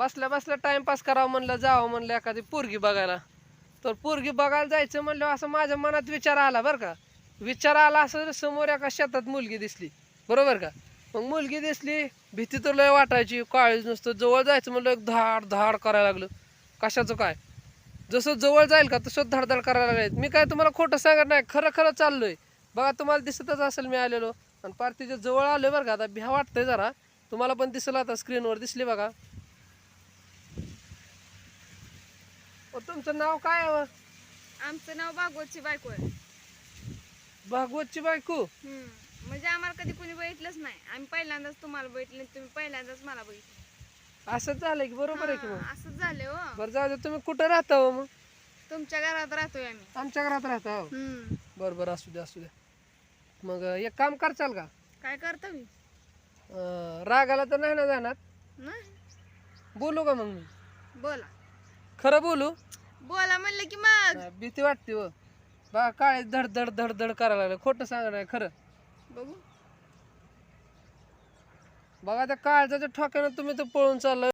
बसल्या बसल्या टाइमपास करावं म्हणलं जावं म्हणलं एखादी पोरगी बघायला. तर पोरगी बघायला जायचं म्हणलं असं माझ्या मनात विचार आला बरं का. विचार आला असं समोर एका शेतात मुलगी दिसली बरोबर का? मग मुलगी दिसली भीती तर लय वाटायची काळीच नुसतं जवळ जायचं म्हणलं एक धाड धाड करायला लागलं. कशाचं काय? जसं जवळ जाईल का तसं धडधड करायला लागेल. मी काय तुम्हाला खोटं सांगत नाही खरं खरं चाललोय. बघा तुम्हाला दिसतच असेल मी आलेलो. आणि पार तिच्या जवळ आलोय बरं का आता भ्या वाटतंय जरा. तुम्हाला पण दिसलं आता स्क्रीनवर दिसली बघा. तुमचं नाव काय आहे? आमचं नाव भागवतची बायको आहे. भागवतची बायको? हम्म. म्हणजे आम्हाला कधी कोणी बघितलंच नाही. आम्ही पहिल्यांदाच तुम्हाला बघितलं तुम्ही पहिल्यांदाच मला बघितलं. असंच झालंय की बरोबर आहे की मग? हा, असंच झालं हो. बरं जाऊ दे तुम्ही कुठं राहता हो मग? तुमच्या घरात राहतोय आम्ही. आमच्या घरात राहता हो? हम्म. बरं बरं असू द्या असू द्या मग अं, एक काम करचाल का? काय करतो मी अं, रागाला तर नाही ना जाणार? नाही. बोलू का मग मी? बोला. खरं बोलू? बोला म्हणलं की मग. भीती वाटते व बा काळे धड धड धड धड करायला लागलं. खोटं सांगा नाही खरं. बघू. बघा त्या काळजाच्या ठोक्यानं तुम्ही तर पळून चाललं